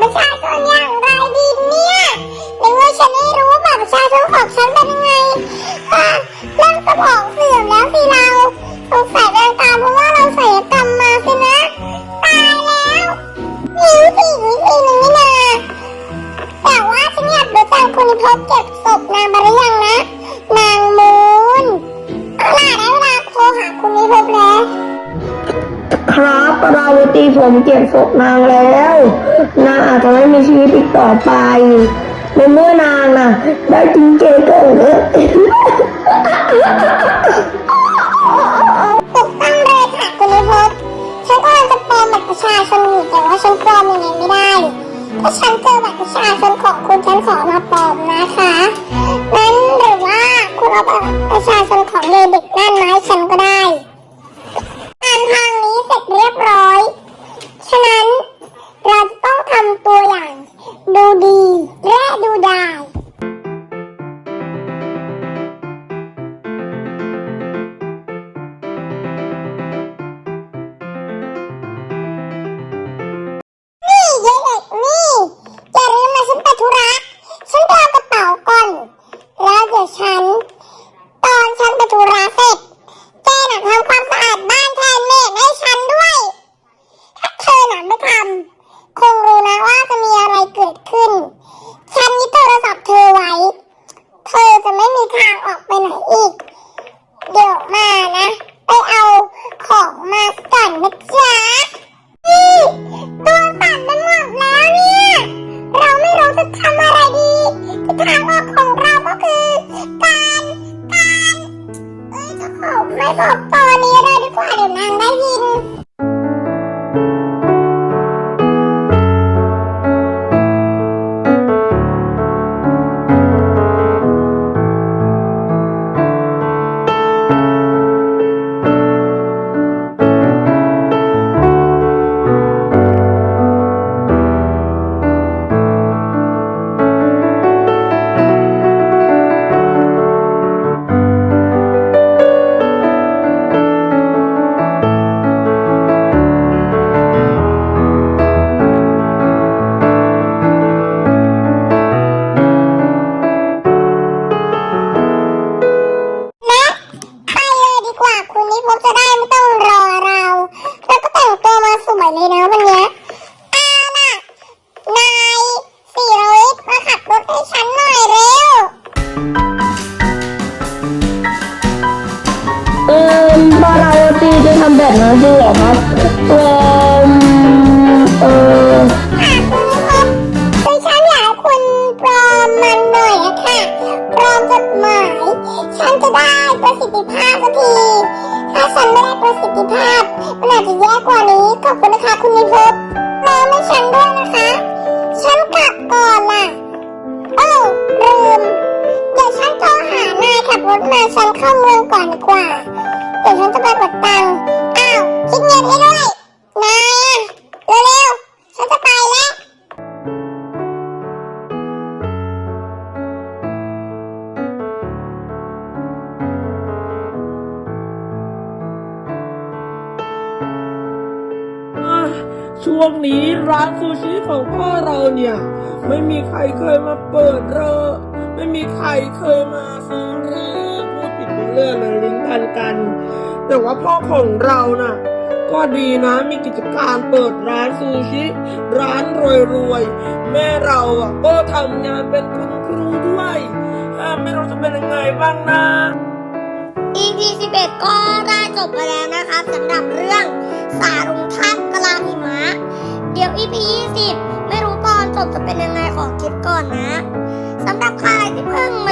ประชาชนอย่างไรดีเนี่ยในเมื่อฉันไม่รู้ว่าบัตรประชาชนของฉันเป็นยังไงเรื่องสมองเสื่อมแล้วสิเราสงสัยเป็นตามเพราะว่าเราใส่กรรมมาสินะ ตายแล้วมีวิธีวิหนึ่งนี่นาแต่ว่าฉันอยากรู้จังคุณพบเก็บศพนางมาหรือยังนะ นางมูนเอาล่ะได้เวลาโทรหาคุณนิพพแล้ว ครับเราตีผมเก็บศพนางแล้ว นางอาจจะไม่มีชีวิตอีกต่อไปในเมื่อนางน่ะ ได้กินเจเกิดถูกต้งเลยค่ะคุณนิพพฉันกำลังจะปลอมบัตรประชาชนอยู่แต่ว่าฉันปลอมยังไงไม่ได้ถ้าฉันเจอบัตรประชาชนของคุณฉันขอมาปลอมนะคะนั้นหรือว่าคุณเอาบัตรประชาชนของเด็กนั่นมาให้ฉันก็ได้ ข แบบนั้นจริงเหรอครับเออเออค่ะคุณนิพนธ์คือฉันอยากให้คุณปลอมมันหน่อยอะค่ะปลอมจดหมาย ฉันจะได้ประสิทธิภาพสักทีถ้าฉันไม่ได้ประสิทธิภาพมันอาจจะแย่กว่านี้ขอบคุณนะคะคุณนิพนธ์ปลอมให้ฉันด้วยนะคะ ฉันกลับก่อนล่ะเอ้าลืมเดี๋ยวฉันโทรหานายขับรถมาฉันเข้าเมืองก่อนดีกว่า เดี๋ยวฉันจะไปกดตังค์ ช่วงนี้ร้านซูชิของพ่อเราเนี่ย ไม่มีใครเคยมาเปิดเลยไม่มีใครเคยมาซื้อเลยพูดผิดเป็นเรื่องเลยลิ้นพันกัน แต่ว่าพ่อของเราน่ะก็ดีนะมีกิจการเปิดร้านซูชิ ร้านรวยๆแม่เราอะก็ทำงานเป็นคุณครูด้วยไม่รู้จะเป็นยังไงบ้างนะ EP 11ก็ได้จบไปแล้วนะครับสำหรับเรื่องสารุงทัพกะลาหิมะ ปียว EP 20 ไม่รู้ตอนจบจะเป็นยังไงขอคิดก่อนนะสำหรับใครที่เพิ่งมา